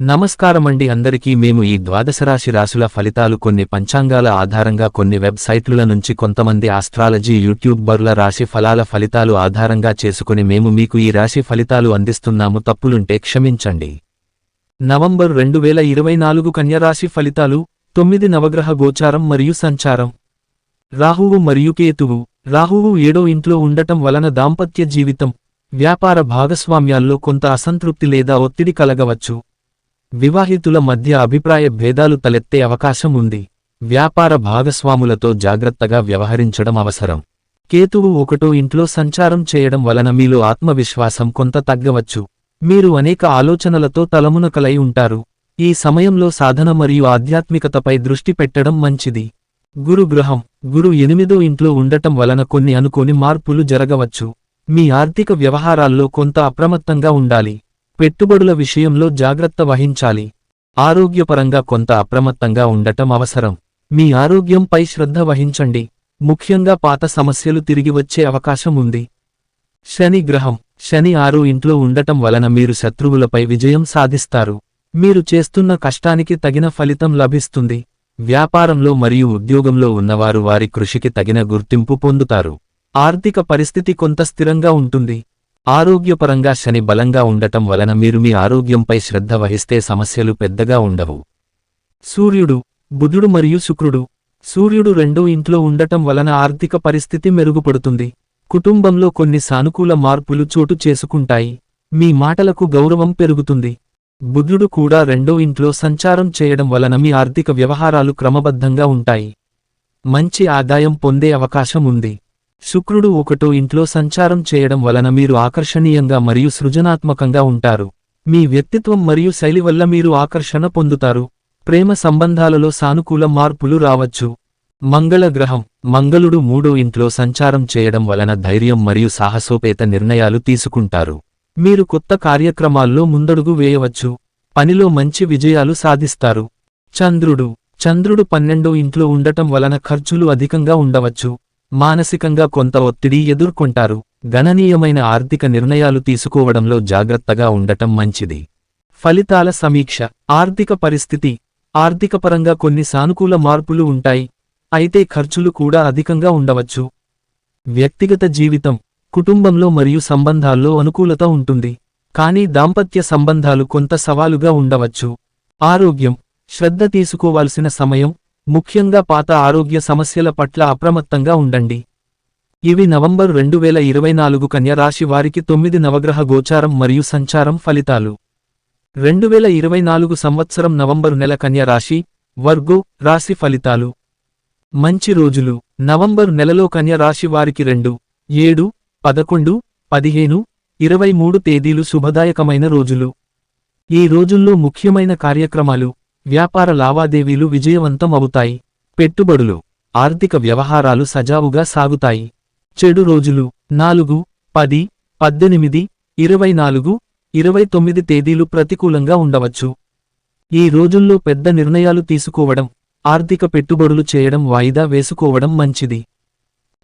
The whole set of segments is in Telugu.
నమస్కారమండి అందరికీ మేము ఈ ద్వాదశరాశి రాశుల ఫలితాలు కొన్ని పంచాంగాల ఆధారంగా కొన్ని వెబ్సైట్ల నుంచి కొంతమంది ఆస్ట్రాలజీ యూట్యూబర్ల రాశి ఫలాల ఫలితాలు ఆధారంగా చేసుకుని మేము మీకు ఈ రాశి ఫలితాలు అందిస్తున్నాము. తప్పులుంటే క్షమించండి. నవంబర్ రెండు వేల ఇరవై నాలుగు కన్యరాశి ఫలితాలు తొమ్మిది నవగ్రహ గోచారం మరియు సంచారం. రాహువు మరియు కేతువు రాహువు ఏడో ఇంట్లో ఉండటం వలన దాంపత్య జీవితం వ్యాపార భాగస్వామ్యాల్లో కొంత అసంతృప్తి లేదా ఒత్తిడి కలగవచ్చు. వివాహితుల మధ్య అభిప్రాయ భేదాలు తలెత్తే అవకాశం ఉంది. వ్యాపార భాగస్వాములతో జాగ్రత్తగా వ్యవహరించడం అవసరం. కేతువు ఒకటో ఇంట్లో సంచారం చేయడం వలన మీలో ఆత్మవిశ్వాసం కొంత తగ్గవచ్చు. మీరు అనేక ఆలోచనలతో తలమునకలై ఉంటారు. ఈ సమయంలో సాధన మరియు ఆధ్యాత్మికతపై దృష్టి పెట్టడం మంచిది. గురు గురు ఎనిమిదో ఇంట్లో ఉండటం వలన కొన్ని అనుకోని మార్పులు జరగవచ్చు. మీ ఆర్థిక వ్యవహారాల్లో కొంత అప్రమత్తంగా ఉండాలి. పెట్టుబడుల విషయంలో జాగ్రత్త వహించాలి. ఆరోగ్యపరంగా కొంత అప్రమత్తంగా ఉండటం అవసరం. మీ ఆరోగ్యంపై శ్రద్ధ వహించండి. ముఖ్యంగా పాత సమస్యలు తిరిగి వచ్చే అవకాశం ఉంది. శని గ్రహం. శని ఆరు ఇంట్లో ఉండటం వలన మీరు శత్రువులపై విజయం సాధిస్తారు. మీరు చేస్తున్న కష్టానికి తగిన ఫలితం లభిస్తుంది. వ్యాపారంలో మరియు ఉద్యోగంలో ఉన్నవారు వారి కృషికి తగిన గుర్తింపు పొందుతారు. ఆర్థిక పరిస్థితి కొంత స్థిరంగా ఉంటుంది. ఆరోగ్యపరంగా శని బలంగా ఉండటం వలన మీరు మీ ఆరోగ్యంపై శ్రద్ధ వహిస్తే సమస్యలు పెద్దగా ఉండవు. సూర్యుడు బుధుడు మరియు శుక్రుడు. సూర్యుడు రెండో ఇంట్లో ఉండటం వలన ఆర్థిక పరిస్థితి మెరుగుపడుతుంది. కుటుంబంలో కొన్ని సానుకూల మార్పులు చోటు చేసుకుంటాయి. మీ మాటలకు గౌరవం పెరుగుతుంది. బుధుడు కూడా రెండో ఇంట్లో సంచారం చేయడం వలన మీ ఆర్థిక వ్యవహారాలు క్రమబద్ధంగా ఉంటాయి. మంచి ఆదాయం పొందే అవకాశం ఉంది. శుక్రుడు ఒకటో ఇంట్లో సంచారం చేయడం వలన మీరు ఆకర్షణీయంగా మరియు సృజనాత్మకంగా ఉంటారు. మీ వ్యక్తిత్వం మరియు శైలి వల్ల మీరు ఆకర్షణ పొందుతారు. ప్రేమ సంబంధాలలో సానుకూల మార్పులు రావచ్చు. మంగళ గ్రహం మంగళుడు మూడో ఇంట్లో సంచారం చేయడం వలన ధైర్యం మరియు సాహసోపేత నిర్ణయాలు తీసుకుంటారు. మీరు కొత్త కార్యక్రమాల్లో ముందడుగు వేయవచ్చు. పనిలో మంచి విజయాలు సాధిస్తారు. చంద్రుడు. చంద్రుడు పన్నెండో ఇంట్లో ఉండటం వలన ఖర్చులు అధికంగా ఉండవచ్చు. మానసికంగా కొంత ఒత్తిడి ఎదుర్కొంటారు. గణనీయమైన ఆర్థిక నిర్ణయాలు తీసుకోవడంలో జాగ్రత్తగా ఉండటం మంచిది. ఫలితాల సమీక్ష ఆర్థిక పరిస్థితి ఆర్థికపరంగా కొన్ని సానుకూల మార్పులు ఉంటాయి. అయితే ఖర్చులు కూడా అధికంగా ఉండవచ్చు. వ్యక్తిగత జీవితం కుటుంబంలో మరియు సంబంధాల్లో అనుకూలత ఉంటుంది. కానీ దాంపత్య సంబంధాలు కొంత సవాలుగా ఉండవచ్చు. ఆరోగ్యం శ్రద్ధ తీసుకోవాల్సిన సమయం ముఖ్యంగా పాత ఆరోగ్య సమస్యల పట్ల అప్రమత్తంగా ఉండండి. ఇవి నవంబర్ రెండు వేల ఇరవై నాలుగు కన్యరాశి వారికి తొమ్మిది నవగ్రహ గోచారం మరియు సంచారం ఫలితాలు. రెండు వేల ఇరవై నాలుగు సంవత్సరం నవంబరు నెల కన్యరాశి వర్గో రాశి ఫలితాలు. మంచి రోజులు. నవంబరు నెలలో కన్యరాశి వారికి రెండు ఏడు పదకొండు పదిహేను ఇరవై మూడు తేదీలు శుభదాయకమైన రోజులు. ఈ రోజుల్లో ముఖ్యమైన కార్యక్రమాలు వ్యాపార లావాదేవీలు విజయవంతం అవుతాయి పెట్టుబడులు ఆర్థిక వ్యవహారాలు సజావుగా సాగుతాయి. చెడు రోజులు నాలుగు పది పద్దెనిమిది ఇరవై నాలుగు ఇరవై తొమ్మిది తేదీలు ప్రతికూలంగా ఉండవచ్చు. ఈ రోజుల్లో పెద్ద నిర్ణయాలు తీసుకోవడం ఆర్థిక పెట్టుబడులు చేయడం వాయిదా వేసుకోవడం మంచిది.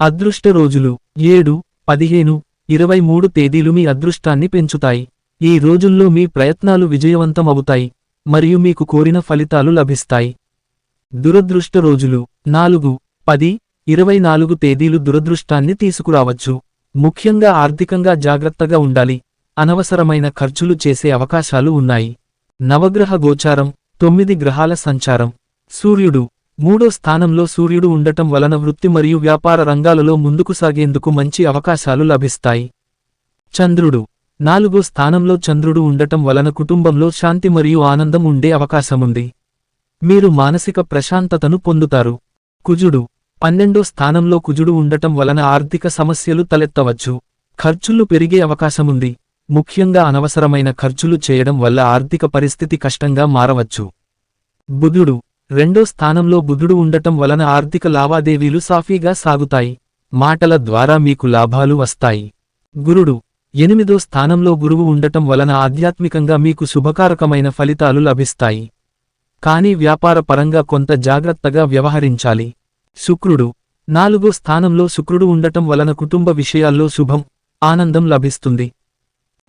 అదృష్ట రోజులు ఏడు పదిహేను ఇరవై మూడు తేదీలు మీ అదృష్టాన్ని పెంచుతాయి. ఈ రోజుల్లో మీ ప్రయత్నాలు విజయవంతం అవుతాయి మరియు మీకు కోరిన ఫలితాలు లభిస్తాయి. దురదృష్ట రోజులు. నాలుగు పది ఇరవై నాలుగు తేదీలు దురదృష్టాన్ని తీసుకురావచ్చు. ముఖ్యంగా ఆర్థికంగా జాగ్రత్తగా ఉండాలి. అనవసరమైన ఖర్చులు చేసే అవకాశాలు ఉన్నాయి. నవగ్రహ గోచారం. తొమ్మిది గ్రహాల సంచారం. సూర్యుడు. మూడో స్థానంలో సూర్యుడు ఉండటం వలన వృత్తి మరియు వ్యాపార రంగాలలో ముందుకు సాగేందుకు మంచి అవకాశాలు లభిస్తాయి. చంద్రుడు. నాలుగో స్థానంలో చంద్రుడు ఉండటం వలన కుటుంబంలో శాంతి మరియు ఆనందం ఉండే అవకాశముంది. మీరు మానసిక ప్రశాంతతను పొందుతారు. కుజుడు. పన్నెండో స్థానంలో కుజుడు ఉండటం వలన ఆర్థిక సమస్యలు తలెత్తవచ్చు. ఖర్చులు పెరిగే అవకాశముంది. ముఖ్యంగా అనవసరమైన ఖర్చులు చేయడం వల్ల ఆర్థిక పరిస్థితి కష్టంగా మారవచ్చు. బుధుడు. రెండో స్థానంలో బుధుడు ఉండటం వలన ఆర్థిక లావాదేవీలు సాఫీగా సాగుతాయి. మాటల ద్వారా మీకు లాభాలు వస్తాయి. గురుడు. ఎనిమిదో స్థానంలో గురువు ఉండటం వలన ఆధ్యాత్మికంగా మీకు శుభకారకమైన ఫలితాలు లభిస్తాయి. కానీ వ్యాపార పరంగా కొంత జాగ్రత్తగా వ్యవహరించాలి. శుక్రుడు. నాలుగో స్థానంలో శుక్రుడు ఉండటం వలన కుటుంబ విషయాల్లో శుభం ఆనందం లభిస్తుంది.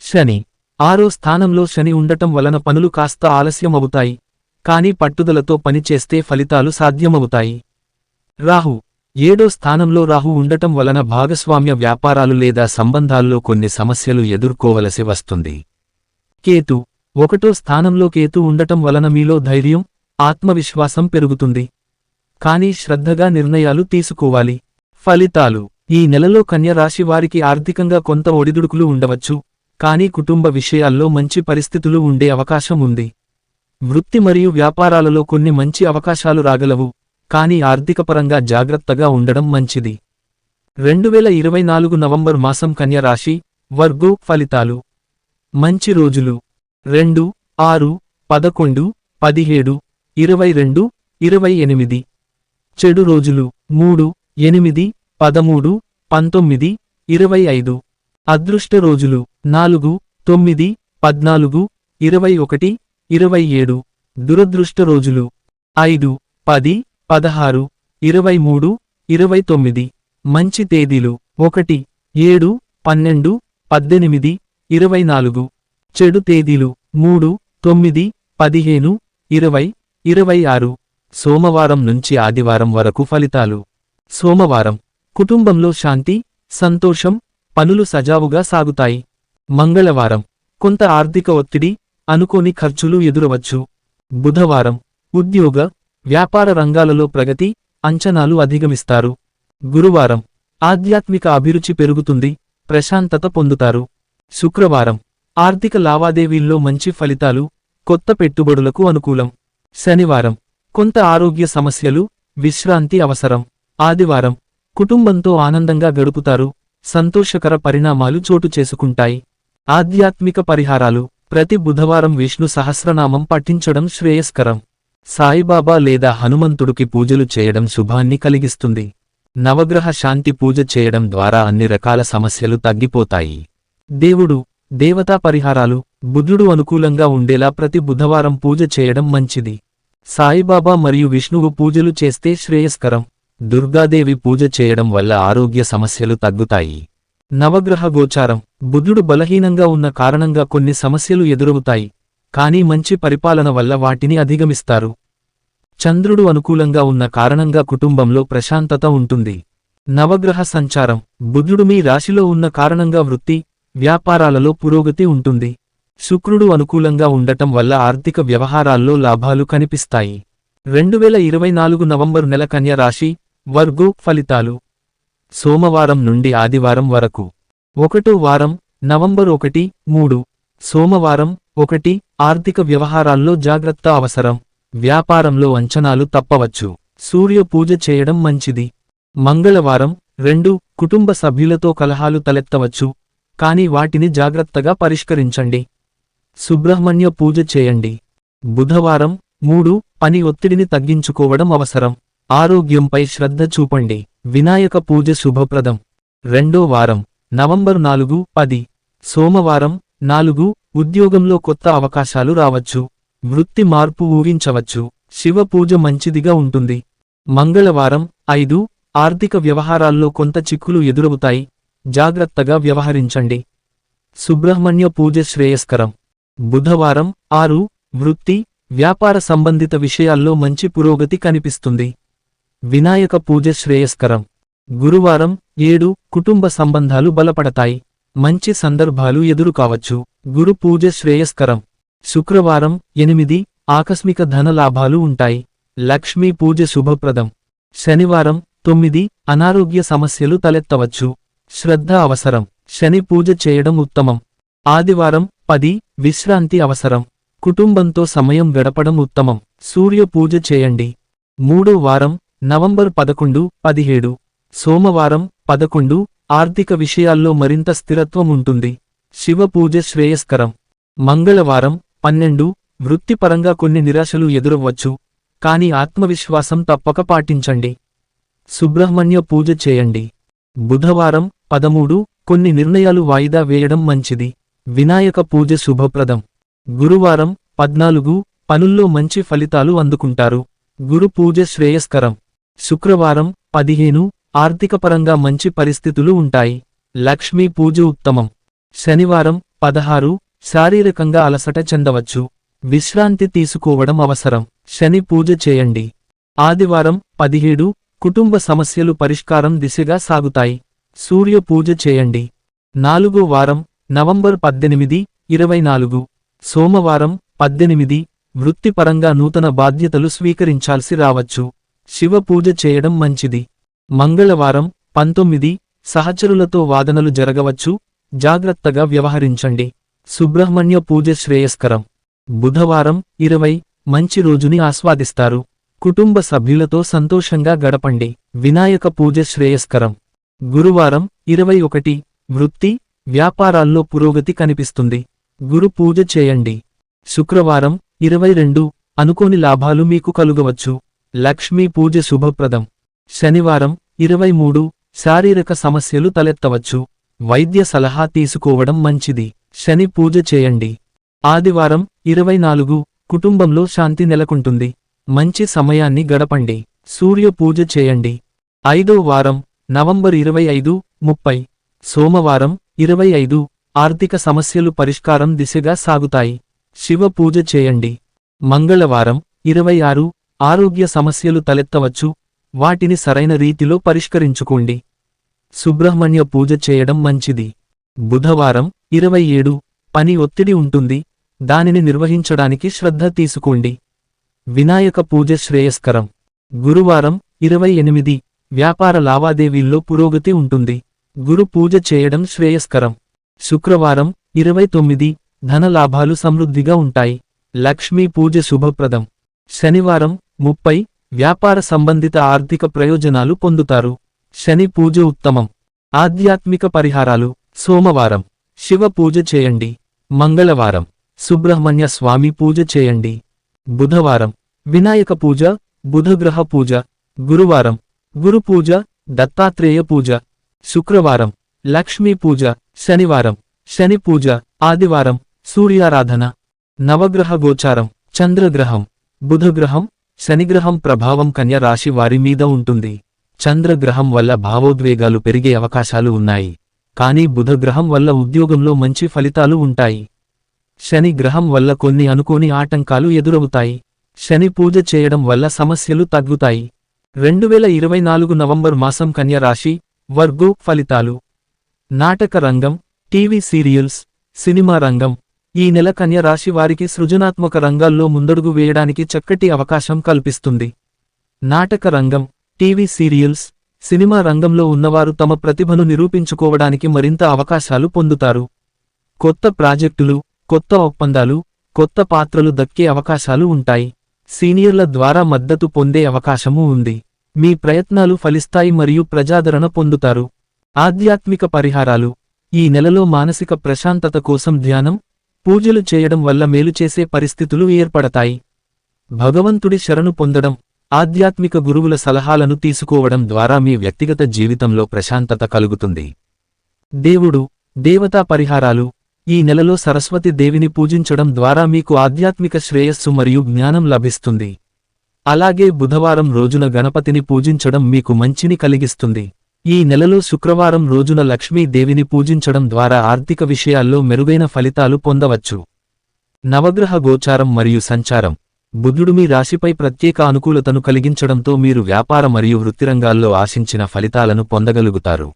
శని. ఆరో స్థానంలో శని ఉండటం వలన పనులు కాస్త ఆలస్యమవుతాయి. కానీ పట్టుదలతో పనిచేస్తే ఫలితాలు సాధ్యమవుతాయి. రాహు. ఏడో స్థానంలో రాహు ఉండటం వలన భాగస్వామ్య వ్యాపారాలు లేదా సంబంధాల్లో కొన్ని సమస్యలు ఎదుర్కోవలసి వస్తుంది. కేతు ఒకటో స్థానంలో కేతు ఉండటం వలన మీలో ధైర్యం ఆత్మవిశ్వాసం పెరుగుతుంది. కానీ శ్రద్ధగా నిర్ణయాలు తీసుకోవాలి. ఫలితాలు ఈ నెలలో కన్యరాశి వారికి ఆర్థికంగా కొంత ఒడిదుడుకులు ఉండవచ్చు కానీ కుటుంబ విషయాల్లో మంచి పరిస్థితులు ఉండే అవకాశం ఉంది. వృత్తి మరియు వ్యాపారాలలో కొన్ని మంచి అవకాశాలు రాగలవు. కానీ ఆర్థికపరంగా జాగ్రత్తగా ఉండడం మంచిది. రెండువేల ఇరవై నాలుగు నవంబర్ మాసం కన్యరాశి వర్గు వర్గో ఫలితాలు. మంచి రోజులు. రెండు ఆరు పదకొండు పదిహేడు ఇరవై రెండు ఇరవై ఎనిమిది. చెడు రోజులు. మూడు ఎనిమిది పదమూడు పంతొమ్మిది ఇరవై ఐదు. అదృష్ట రోజులు. నాలుగు తొమ్మిది పద్నాలుగు ఇరవై ఒకటి ఇరవై ఏడు. దురదృష్ట రోజులు. ఐదు పది పదహారు ఇరవై మూడు ఇరవై తొమ్మిది మంచి తేదీలు ఒకటి ఏడు పన్నెండు పద్దెనిమిది ఇరవై నాలుగు. చెడు తేదీలు మూడు తొమ్మిది పదిహేను ఇరవై ఇరవై ఆరు. సోమవారం నుంచి ఆదివారం వరకు ఫలితాలు. సోమవారం కుటుంబంలో శాంతి సంతోషం పనులు సజావుగా సాగుతాయి. మంగళవారం కొంత ఆర్థిక ఒత్తిడి అనుకోని ఖర్చులు ఎదురవచ్చు. బుధవారం ఉద్యోగ వ్యాపార రంగాలలో ప్రగతి అంచనాలు అధిగమిస్తారు. గురువారం ఆధ్యాత్మిక అభిరుచి పెరుగుతుంది ప్రశాంతత పొందుతారు. శుక్రవారం ఆర్థిక లావాదేవీల్లో మంచి ఫలితాలు కొత్త పెట్టుబడులకు అనుకూలం. శనివారం కొంత ఆరోగ్య సమస్యలు విశ్రాంతి అవసరం. ఆదివారం కుటుంబంతో ఆనందంగా గడుపుతారు సంతోషకర పరిణామాలు చోటు చేసుకుంటాయి. ఆధ్యాత్మిక పరిహారాలు ప్రతి బుధవారం విష్ణు సహస్రనామం పఠించడం శ్రేయస్కరం. సాయిబాబా లేదా హనుమంతుడికి పూజలు చేయడం శుభాన్ని కలిగిస్తుంది. నవగ్రహ శాంతి పూజ చేయడం ద్వారా అన్ని రకాల సమస్యలు తగ్గిపోతాయి. దేవుడు దేవతా పరిహారాలు బుద్ధుడు అనుకూలంగా ఉండేలా ప్రతి బుధవారం పూజ చేయడం మంచిది. సాయిబాబా మరియు విష్ణువు పూజలు చేస్తే శ్రేయస్కరం. దుర్గాదేవి పూజ చేయడం వల్ల ఆరోగ్య సమస్యలు తగ్గుతాయి. నవగ్రహ గోచారం బుద్ధుడు బలహీనంగా ఉన్న కారణంగా కొన్ని సమస్యలు ఎదురవుతాయి. కానీ మంచి పరిపాలన వల్ల వాటిని అధిగమిస్తారు. చంద్రుడు అనుకూలంగా ఉన్న కారణంగా కుటుంబంలో ప్రశాంతత ఉంటుంది. నవగ్రహ సంచారం. బుద్ధుడు మీ రాశిలో ఉన్న కారణంగా వృత్తి వ్యాపారాలలో పురోగతి ఉంటుంది. శుక్రుడు అనుకూలంగా ఉండటం వల్ల ఆర్థిక వ్యవహారాల్లో లాభాలు కనిపిస్తాయి. రెండువేల ఇరవై నాలుగు నవంబరు నెల కన్య రాశి వర్గు ఫలితాలు. సోమవారం నుండి ఆదివారం వరకు. ఒకటో వారం నవంబర్ ఒకటి మూడు. సోమవారం ఒకటి ఆర్థిక వ్యవహారాల్లో జాగ్రత్త అవసరం. వ్యాపారంలో అంచనాలు తప్పవచ్చు. సూర్య పూజ చేయడం మంచిది. మంగళవారం రెండు కుటుంబ సభ్యులతో కలహాలు తలెత్తవచ్చు. కాని వాటిని జాగ్రత్తగా పరిష్కరించండి. సుబ్రహ్మణ్య పూజ చేయండి. బుధవారం మూడు పని ఒత్తిడిని తగ్గించుకోవడం అవసరం. ఆరోగ్యంపై శ్రద్ధ చూపండి. వినాయక పూజ శుభప్రదం. రెండో వారం నవంబర్ నాలుగు పది. సోమవారం నాలుగు ఉద్యోగంలో కొత్త అవకాశాలు రావచ్చు. వృత్తి మార్పు ఊహించవచ్చు. శివ పూజ మంచిదిగా ఉంటుంది. మంగళవారం ఐదు ఆర్థిక వ్యవహారాల్లో కొంత చిక్కులు ఎదురవుతాయి. జాగ్రత్తగా వ్యవహరించండి. సుబ్రహ్మణ్య పూజ శ్రేయస్కరం. బుధవారం ఆరు వృత్తి వ్యాపార సంబంధిత విషయాల్లో మంచి పురోగతి కనిపిస్తుంది. వినాయక పూజ శ్రేయస్కరం. గురువారం ఏడు కుటుంబ సంబంధాలు బలపడతాయి. మంచి సందర్భాలు ఎదురు కావచ్చు గురు పూజ శ్రేయస్కరం. శుక్రవారం ఎనిమిది ఆకస్మిక ధన లాభాలు ఉంటాయి. లక్ష్మీ పూజ శుభప్రదం. శనివారం తొమ్మిది అనారోగ్య సమస్యలు తలెత్తవచ్చు. శ్రద్ధ అవసరం. శని పూజ చేయడం ఉత్తమం. ఆదివారం పది విశ్రాంతి అవసరం. కుటుంబంతో సమయం గడపడం ఉత్తమం. సూర్య పూజ చేయండి. మూడో వారం నవంబర్ పదకొండు పదిహేడు. సోమవారం పదకొండు ఆర్థిక విషయాల్లో మరింత స్థిరత్వం ఉంటుంది శివ పూజ శ్రేయస్కరం. మంగళవారం పన్నెండు వృత్తిపరంగా కొన్ని నిరాశలు ఎదురవ్వచ్చు కాని ఆత్మవిశ్వాసం తప్పక పాటించండి. సుబ్రహ్మణ్య పూజ చేయండి. బుధవారం పదమూడు కొన్ని నిర్ణయాలు వాయిదా వేయడం మంచిది. వినాయక పూజ శుభప్రదం. గురువారం పద్నాలుగు పనుల్లో మంచి ఫలితాలు అందుకుంటారు. గురు పూజ శ్రేయస్కరం. శుక్రవారం పదిహేను ఆర్థికపరంగా మంచి పరిస్థితులు ఉంటాయి. లక్ష్మీ పూజ ఉత్తమం. శనివారం పదహారు శారీరకంగా అలసట చెందవచ్చు. విశ్రాంతి తీసుకోవడం అవసరం. శని పూజ చేయండి. ఆదివారం పదిహేడు కుటుంబ సమస్యలు పరిష్కారం దిశగా సాగుతాయి. సూర్య పూజ చేయండి. నాలుగో వారం నవంబర్ పద్దెనిమిది ఇరవై నాలుగు. సోమవారం పద్దెనిమిది వృత్తిపరంగా నూతన బాధ్యతలు స్వీకరించాల్సి రావచ్చు. శివ పూజ చేయడం మంచిది. మంగళవారం పంతొమ్మిది సహచరులతో వాదనలు జరగవచ్చు. జాగ్రత్తగా వ్యవహరించండి. సుబ్రహ్మణ్య పూజ శ్రేయస్కరం. బుధవారం ఇరవై మంచి రోజుని ఆస్వాదిస్తారు. కుటుంబ సభ్యులతో సంతోషంగా గడపండి. వినాయక పూజ శ్రేయస్కరం. గురువారం ఇరవై ఒకటి వృత్తి వ్యాపారాల్లో పురోగతి కనిపిస్తుంది. గురు పూజ చేయండి. శుక్రవారం ఇరవై రెండు అనుకోని లాభాలు మీకు కలుగవచ్చు. లక్ష్మీ పూజ శుభప్రదం. శనివారం ఇరవై మూడు శారీరక సమస్యలు తలెత్తవచ్చు. వైద్య సలహా తీసుకోవడం మంచిది. శని పూజ చేయండి. ఆదివారం ఇరవై నాలుగు కుటుంబంలో శాంతి నెలకొంటుంది. మంచి సమయాన్ని గడపండి. సూర్య పూజ చేయండి. ఐదో వారం నవంబర్ ఇరవై ఐదు ముప్పై. సోమవారం ఇరవై ఐదు ఆర్థిక సమస్యలు పరిష్కారం దిశగా సాగుతాయి. శివ పూజ చేయండి. మంగళవారం ఇరవై ఆరు ఆరోగ్య సమస్యలు తలెత్తవచ్చు. వాటిని సరైన రీతిలో పరిష్కరించుకోండి. సుబ్రహ్మణ్య పూజ చేయడం మంచిది. బుధవారం ఇరవై ఏడు పని ఒత్తిడి ఉంటుంది. దానిని నిర్వహించడానికి శ్రద్ధ తీసుకోండి. వినాయక పూజ శ్రేయస్కరం. గురువారం ఇరవై ఎనిమిది వ్యాపార లావాదేవీల్లో పురోగతి ఉంటుంది. గురు పూజ చేయడం శ్రేయస్కరం. శుక్రవారం ఇరవై తొమ్మిది ధన లాభాలు సమృద్ధిగా ఉంటాయి. లక్ష్మీ పూజ శుభప్రదం. శనివారం ముప్పై వ్యాపార సంబంధిత ఆర్థిక ప్రయోజనాలు పొందుతారు. శని పూజ ఉత్తమం. ఆధ్యాత్మిక పరిహారాలు. సోమవారం. శివ పూజ చేయండి. మంగళవారం. సుబ్రహ్మణ్య స్వామి పూజ చేయండి. బుధవారం. వినాయక పూజ బుధగ్రహ పూజ. గురువారం. గురు పూజ దత్తాత్రేయ పూజ. శుక్రవారం. లక్ష్మీ పూజ. శనివారం. శని పూజ. ఆదివారం. సూర్యారాధన. నవగ్రహ గోచారం. చంద్రగ్రహం. బుధగ్రహం. శనిగ్రహం ప్రభావం కన్య రాశి వారి మీద ఉంటుంది. చంద్రగ్రహం వల్ల భావోద్వేగాలు పెరిగే అవకాశాలు ఉన్నాయి. కానీ బుధగ్రహం వల్ల ఉద్యోగంలో మంచి ఫలితాలు ఉంటాయి. శని గ్రహం వల్ల కొన్ని అనుకోని ఆటంకాలు ఎదురవుతాయి. శని పూజ చేయడం వల్ల సమస్యలు తగ్గుతాయి. రెండువేల ఇరవై నాలుగు నవంబర్ మాసం కన్య రాశి వర్గు ఫలితాలు. నాటక రంగం టీవీ సీరియల్స్ సినిమా రంగం ఈ నెల కన్య రాశి వారికి సృజనాత్మక రంగాల్లో ముందడుగు వేయడానికి చక్కటి అవకాశం కల్పిస్తుంది. నాటక రంగం టీవీ సీరియల్స్ సినిమా రంగంలో ఉన్నవారు తమ ప్రతిభను నిరూపించుకోవడానికి మరింత అవకాశాలు పొందుతారు. కొత్త ప్రాజెక్టులు కొత్త ఒప్పందాలు కొత్త పాత్రలు దక్కే అవకాశాలు ఉంటాయి. సీనియర్ల ద్వారా మద్దతు పొందే అవకాశమూ ఉంది. మీ ప్రయత్నాలు ఫలిస్తాయి మరియు ప్రజాదరణ పొందుతారు. ఆధ్యాత్మిక పరిహారాలు ఈ నెలలో మానసిక ప్రశాంతత కోసం ధ్యానం పూజలు చేయడం వల్ల మేలు చేసే పరిస్థితులు ఏర్పడతాయి. భగవంతుడి శరణు పొందడం ఆధ్యాత్మిక గురువుల సలహాలను తీసుకోవడం ద్వారా మీ వ్యక్తిగత జీవితంలో ప్రశాంతత కలుగుతుంది. దేవుడు దేవతా పరిహారాలు ఈ నెలలో సరస్వతి దేవిని పూజించడం ద్వారా మీకు ఆధ్యాత్మిక శ్రేయస్సు మరియు జ్ఞానం లభిస్తుంది. అలాగే బుధవారం రోజున గణపతిని పూజించడం మీకు మంచిని కలిగిస్తుంది. ఈ నెలలో శుక్రవారం రోజున లక్ష్మీ దేవిని పూజించడం ద్వారా ఆర్థిక విషయాల్లో మెరుగైన ఫలితాలు పొందవచ్చు. నవగ్రహ గోచారం మరియు సంచారం. బుధుడు మీ రాశిపై ప్రత్యేక అనుకూలతను కలిగించడంతో మీరు వ్యాపార మరియు వృత్తిరంగాల్లో ఆశించిన ఫలితాలను పొందగలుగుతారు.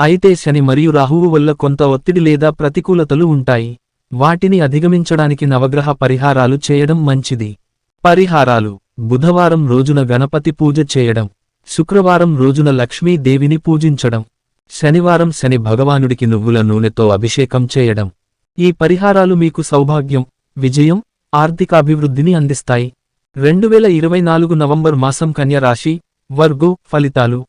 అయితే శని మరియు రాహువు వల్ల కొంత ఒత్తిడి లేదా ప్రతికూలతలు ఉంటాయి. వాటిని అధిగమించడానికి నవగ్రహ పరిహారాలు చేయడం మంచిది. పరిహారాలు. బుధవారం రోజున గణపతి పూజ చేయడం. శుక్రవారం రోజున లక్ష్మీ దేవిని పూజించడం. శనివారం శని భగవానుడికి నువ్వుల నూనెతో అభిషేకం చేయడం. ఈ పరిహారాలు మీకు సౌభాగ్యం విజయం ఆర్థికాభివృద్ధిని అందిస్తాయి. రెండువేల ఇరవై నాలుగు నవంబర్ మాసం కన్యరాశి వర్గో ఫలితాలు.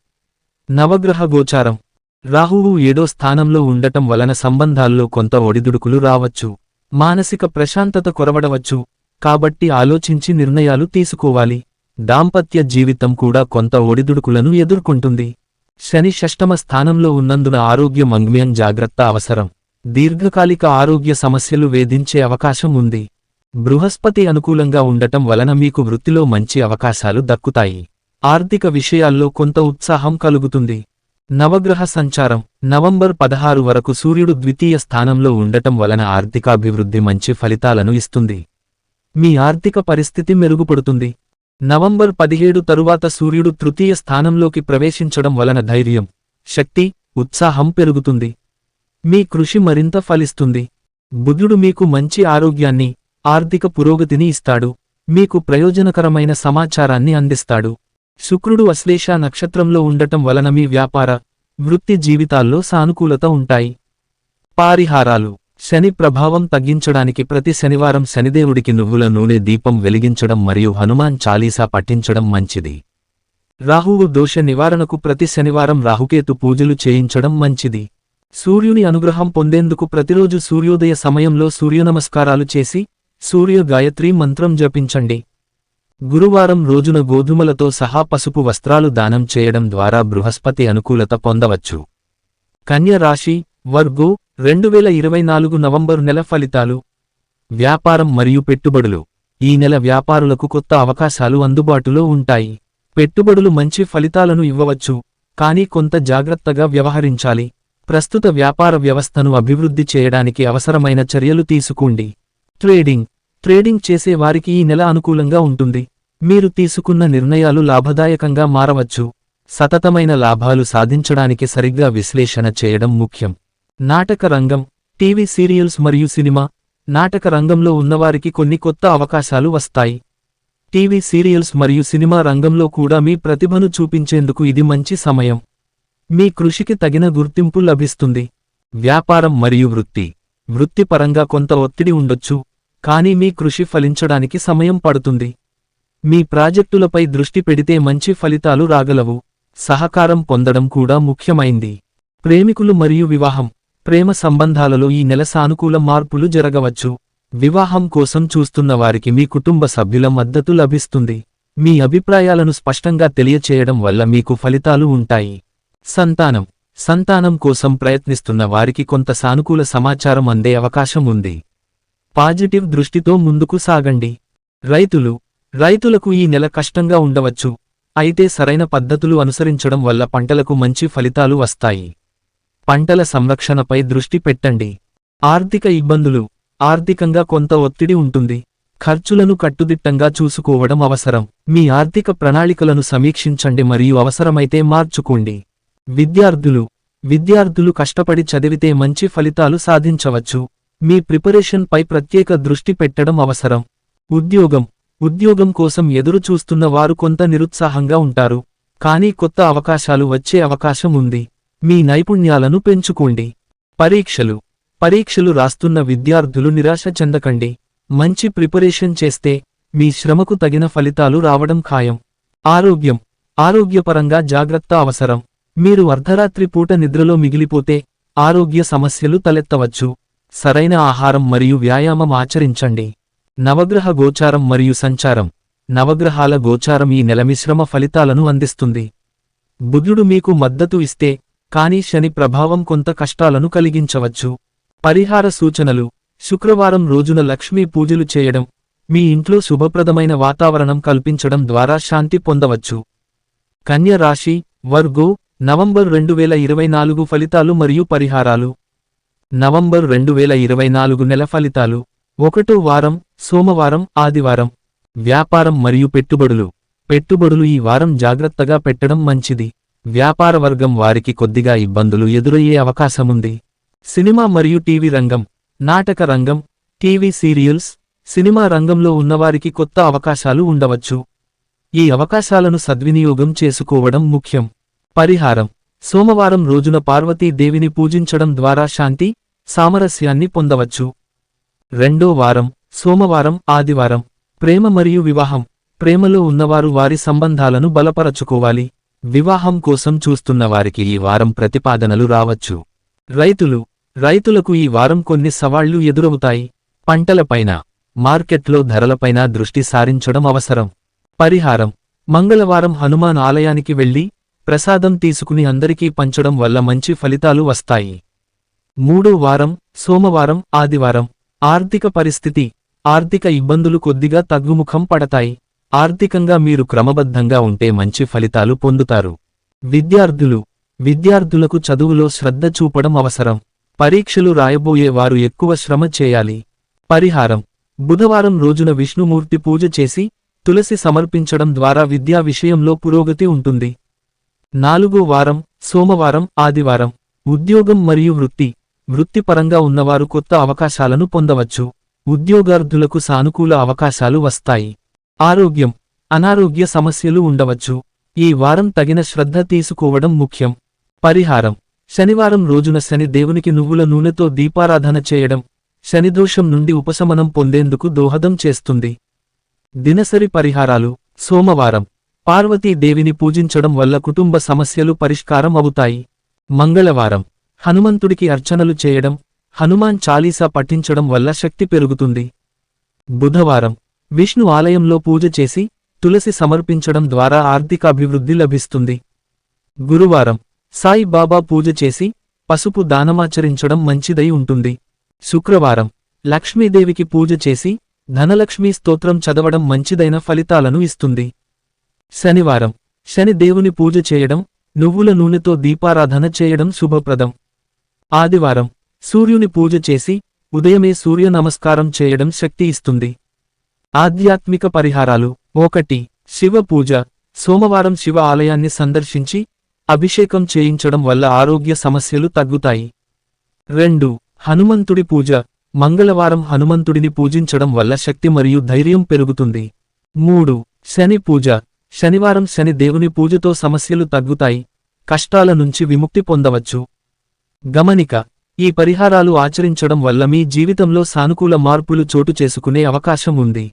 నవగ్రహ గోచారం. రాహువు ఏడో స్థానంలో ఉండటం వలన సంబంధాల్లో కొంత ఒడిదుడుకులు రావచ్చు. మానసిక ప్రశాంతత కొరవడవచ్చు. కాబట్టి ఆలోచించి నిర్ణయాలు తీసుకోవాలి. దాంపత్య జీవితం కూడా కొంత ఒడిదుడుకులను ఎదుర్కొంటుంది. శని షష్టమ స్థానంలో ఉన్నందున ఆరోగ్య మంగ్మ్యం జాగ్రత్త అవసరం. దీర్ఘకాలిక ఆరోగ్య సమస్యలు వేధించే అవకాశం ఉంది. బృహస్పతి అనుకూలంగా ఉండటం వలన మీకు వృత్తిలో మంచి అవకాశాలు దక్కుతాయి. ఆర్థిక విషయాల్లో కొంత ఉత్సాహం కలుగుతుంది. నవగ్రహ సంచారం నవంబర్ పదహారు వరకు సూర్యుడు ద్వితీయ స్థానంలో ఉండటం వలన ఆర్థికాభివృద్ధి మంచి ఫలితాలను ఇస్తుంది. మీ ఆర్థిక పరిస్థితి మెరుగుపడుతుంది. నవంబర్ పదిహేడు తరువాత సూర్యుడు తృతీయ స్థానంలోకి ప్రవేశించడం వలన ధైర్యం శక్తి ఉత్సాహం పెరుగుతుంది. మీ కృషి మరింత ఫలిస్తుంది. బుధుడు మీకు మంచి ఆరోగ్యాన్ని ఆర్థిక పురోగతిని ఇస్తాడు. మీకు ప్రయోజనకరమైన సమాచారాన్ని అందిస్తాడు. శుక్రుడు అశ్లేష నక్షత్రంలో ఉండటం వలన మీ వ్యాపార వృత్తి జీవితాల్లో సానుకూలత ఉంటాయి. పారిహారాలు శని ప్రభావం తగ్గించడానికి ప్రతి శనివారం శనిదేవుడికి నువ్వుల నూనె దీపం వెలిగించడం మరియు హనుమాన్ చాలీసా పఠించడం మంచిది. రాహువు దోష నివారణకు ప్రతి శనివారం రాహుకేతు పూజలు చేయించడం మంచిది. సూర్యుని అనుగ్రహం పొందేందుకు ప్రతిరోజు సూర్యోదయ సమయంలో సూర్యనమస్కారాలు చేసి సూర్య గాయత్రీ మంత్రం జపించండి. గురువారం రోజున గోధుమలతో సహా పసుపు వస్త్రాలు దానం చేయడం ద్వారా బృహస్పతి అనుకూలత పొందవచ్చు. కన్య రాశి వర్గో రెండు వేల ఇరవై నాలుగు నవంబరు నెల ఫలితాలు. వ్యాపారం మరియు పెట్టుబడులు. ఈ నెల వ్యాపారులకు కొత్త అవకాశాలు అందుబాటులో ఉంటాయి. పెట్టుబడులు మంచి ఫలితాలను ఇవ్వవచ్చు. కానీ కొంత జాగ్రత్తగా వ్యవహరించాలి. ప్రస్తుత వ్యాపార వ్యవస్థను అభివృద్ధి చేయడానికి అవసరమైన చర్యలు తీసుకోండి. ట్రేడింగ్. ట్రేడింగ్ చేసే వారికి ఈ నెల అనుకూలంగా ఉంటుంది. మీరు తీసుకున్న నిర్ణయాలు లాభదాయకంగా మారవచ్చు. సతతమైన లాభాలు సాధించడానికి సరిగ్గా విశ్లేషణ చేయడం ముఖ్యం. నాటక రంగం టీవీ సీరియల్స్ మరియు సినిమా నాటక రంగంలో ఉన్నవారికి కొన్ని కొత్త అవకాశాలు వస్తాయి. టీవీ సీరియల్స్ మరియు సినిమా రంగంలో కూడా మీ ప్రతిభను చూపించేందుకు ఇది మంచి సమయం. మీ కృషికి తగిన గుర్తింపు లభిస్తుంది. వ్యాపారం మరియు వృత్తి. వృత్తిపరంగా కొంత ఒత్తిడి ఉండొచ్చు కానీ మీ కృషి ఫలించడానికి సమయం పడుతుంది. మీ ప్రాజెక్టులపై దృష్టి పెడితే మంచి ఫలితాలు రాగలవు. సహకారం పొందడం కూడా ముఖ్యమైంది. ప్రేమికులు మరియు వివాహం. ప్రేమ సంబంధాలలో ఈ నెల సానుకూల మార్పులు జరగవచ్చు. వివాహం కోసం చూస్తున్న వారికి మీ కుటుంబ సభ్యుల మద్దతు లభిస్తుంది. మీ అభిప్రాయాలను స్పష్టంగా తెలియచేయడం వల్ల మీకు ఫలితాలు ఉంటాయి. సంతానం. సంతానం కోసం ప్రయత్నిస్తున్న వారికి కొంత సానుకూల సమాచారం అందే అవకాశం ఉంది. పాజిటివ్ దృష్టితో ముందుకు సాగండి. రైతులు. రైతులకు ఈ నెల కష్టంగా ఉండవచ్చు. అయితే సరైన పద్ధతులు అనుసరించడం వల్ల పంటలకు మంచి ఫలితాలు వస్తాయి. పంటల సంరక్షణపై దృష్టి పెట్టండి. ఆర్థిక ఇబ్బందులు ఆర్థికంగా కొంత ఒత్తిడి ఉంటుంది. ఖర్చులను కట్టుదిట్టంగా చూసుకోవడం అవసరం. మీ ఆర్థిక ప్రణాళికలను సమీక్షించండి మరియు అవసరమైతే మార్చుకోండి. విద్యార్థులు విద్యార్థులు కష్టపడి చదివితే మంచి ఫలితాలు సాధించవచ్చు. మీ ప్రిపరేషన్ పై ప్రత్యేక దృష్టి పెట్టడం అవసరం. ఉద్యోగం ఉద్యోగం కోసం ఎదురు చూస్తున్న వారు కొంత నిరుత్సాహంగా ఉంటారు. కానీ కొత్త అవకాశాలు వచ్చే అవకాశం ఉంది. మీ నైపుణ్యాలను పెంచుకోండి. పరీక్షలు. పరీక్షలు రాస్తున్న విద్యార్థులు నిరాశ చెందకండి. మంచి ప్రిపరేషన్ చేస్తే మీ శ్రమకు తగిన ఫలితాలు రావడం ఖాయం. ఆరోగ్యం. ఆరోగ్యపరంగా జాగ్రత్త అవసరం. మీరు అర్ధరాత్రి పూట నిద్రలో మిగిలిపోతే ఆరోగ్య సమస్యలు తలెత్తవచ్చు. సరైన ఆహారం మరియు వ్యాయామం ఆచరించండి. నవగ్రహ గోచారం మరియు సంచారం. నవగ్రహాల గోచారం ఈ నెల మిశ్రమ ఫలితాలను అందిస్తుంది. బుధుడు మీకు మద్దతు ఇస్తే కానీ శని ప్రభావం కొంత కష్టాలను కలిగించవచ్చు. పరిహార సూచనలు. శుక్రవారం రోజున లక్ష్మీ పూజలు చేయడం. మీ ఇంట్లో శుభప్రదమైన వాతావరణం కల్పించడం ద్వారా శాంతి పొందవచ్చు. కన్య రాశి. వర్గో. నవంబర్ రెండు వేల ఇరవై నాలుగు ఫలితాలు మరియు పరిహారాలు. నవంబర్ రెండు వేల ఇరవై నాలుగు నెల ఫలితాలు. ఒకటో వారం. సోమవారం. ఆదివారం. వ్యాపారం మరియు పెట్టుబడులు. పెట్టుబడులు ఈ వారం జాగ్రత్తగా పెట్టడం మంచిది. వ్యాపార వర్గం వారికి కొద్దిగా ఇబ్బందులు ఎదురయ్యే అవకాశముంది. సినిమా మరియు టీవీ రంగం నాటక రంగం టీవీ సీరియల్స్ సినిమా రంగంలో ఉన్నవారికి కొత్త అవకాశాలు ఉండవచ్చు. ఈ అవకాశాలను సద్వినియోగం చేసుకోవడం ముఖ్యం. పరిహారం సోమవారం రోజున పార్వతీదేవిని పూజించడం ద్వారా శాంతి సామరస్యాన్ని పొందవచ్చు. రెండో వారం సోమవారం ఆదివారం ప్రేమ మరియు వివాహం ప్రేమలో ఉన్నవారు వారి సంబంధాలను బలపరచుకోవాలి. వివాహం కోసం చూస్తున్న వారికి ఈ వారం ప్రతిపాదనలు రావచ్చు. రైతులు రైతులకు ఈ వారం కొన్ని సవాళ్ళు ఎదురవుతాయి. పంటలపైన మార్కెట్లో ధరలపైన దృష్టి సారించడం అవసరం. పరిహారం మంగళవారం హనుమాన్ ఆలయానికి వెళ్ళి ప్రసాదం తీసుకుని అందరికీ పంచడం వల్ల మంచి ఫలితాలు వస్తాయి. మూడో వారం సోమవారం ఆదివారం ఆర్థిక పరిస్థితి ఆర్థిక ఇబ్బందులు కొద్దిగా తగ్గుముఖం పడతాయి. ఆర్థికంగా మీరు క్రమబద్ధంగా ఉంటే మంచి ఫలితాలు పొందుతారు. విద్యార్థులు. విద్యార్థులకు చదువులో శ్రద్ధ చూపడం అవసరం. పరీక్షలు రాయబోయే వారు ఎక్కువ శ్రమ చేయాలి. పరిహారం. బుధవారం రోజున విష్ణుమూర్తి పూజ చేసి తులసి సమర్పించడం ద్వారా విద్యా విషయంలో పురోగతి ఉంటుంది. నాలుగో వారం సోమవారం ఆదివారం. ఉద్యోగం మరియు వృత్తి. వృత్తిపరంగా ఉన్నవారు కొత్త అవకాశాలను పొందవచ్చు. ఉద్యోగార్థులకు సానుకూల అవకాశాలు వస్తాయి. ఆరోగ్యం అనారోగ్య సమస్యలు ఉండవచ్చు. ఈ వారం తగిన శ్రద్ధ తీసుకోవడం ముఖ్యం. పరిహారం. శనివారం రోజున శని దేవునికి నువ్వుల నూనెతో దీపారాధన చేయడం శనిదోషం నుండి ఉపశమనం పొందేందుకు దోహదం చేస్తుంది. దినసరి పరిహారాలు. సోమవారం. పార్వతీదేవిని పూజించడం వల్ల కుటుంబ సమస్యలు పరిష్కారం అవుతాయి. మంగళవారం. హనుమంతుడికి అర్చనలు చేయడం హనుమాన్ చాలీసా పఠించడం వల్ల శక్తి పెరుగుతుంది. బుధవారం. విష్ణు ఆలయంలో పూజ చేసి తులసి సమర్పించడం ద్వారా ఆర్థిక అభివృద్ధి లభిస్తుంది. గురువారం సాయి బాబా పూజ చేసి పసుపు దానమాచరించడం మంచిదై ఉంటుంది. శుక్రవారం లక్ష్మీదేవికి పూజ చేసి ధనలక్ష్మీ స్తోత్రం చదవడం మంచిదైన ఫలితాలను ఇస్తుంది. శనివారం శని దేవుని పూజ చేయడం నువ్వుల నూనెతో దీపారాధన చేయడం శుభప్రదం. ఆదివారం సూర్యుని పూజ చేసి ఉదయమే సూర్య నమస్కారం చేయడం శక్తి ఇస్తుంది. ఆధ్యాత్మిక పరిహారాలు. ఒకటి శివ పూజ. సోమవారం శివ ఆలయాన్ని సందర్శించి అభిషేకం చేయించడం వల్ల ఆరోగ్య సమస్యలు తగ్గుతాయి. రెండు హనుమంతుడి పూజ. మంగళవారం హనుమంతుడిని పూజించడం వల్ల శక్తి మరియు ధైర్యం పెరుగుతుంది. మూడు శని పూజ. శనివారం శని దేవుని పూజతో సమస్యలు తగ్గుతాయి. కష్టాల నుంచి విముక్తి పొందవచ్చు. గమనిక ఈ పరిహారాలు ఆచరించడం వల్ల మీ జీవితంలో సానుకూల మార్పులు చోటు చేసుకునే అవకాశం ఉంది.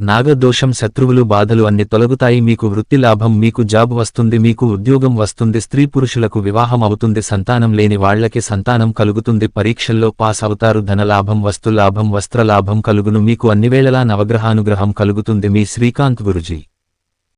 నాగదోషం శత్రువులు బాధలు అన్ని తొలగుతాయి. మీకు వృత్తి లాభం మీకు జాబ్ వస్తుంది మీకు ఉద్యోగం వస్తుంది స్త్రీ పురుషులకు వివాహం అవుతుంది సంతానం లేని వాళ్ళకి సంతానం కలుగుతుంది పరీక్షల్లో పాస్ అవుతారు ధనలాభం వస్తులాభం వస్త్రలాభం కలుగును మీకు అన్నివేళలా నవగ్రహానుగ్రహం కలుగుతుంది. మీ శ్రీకాంత్ గురుజీ.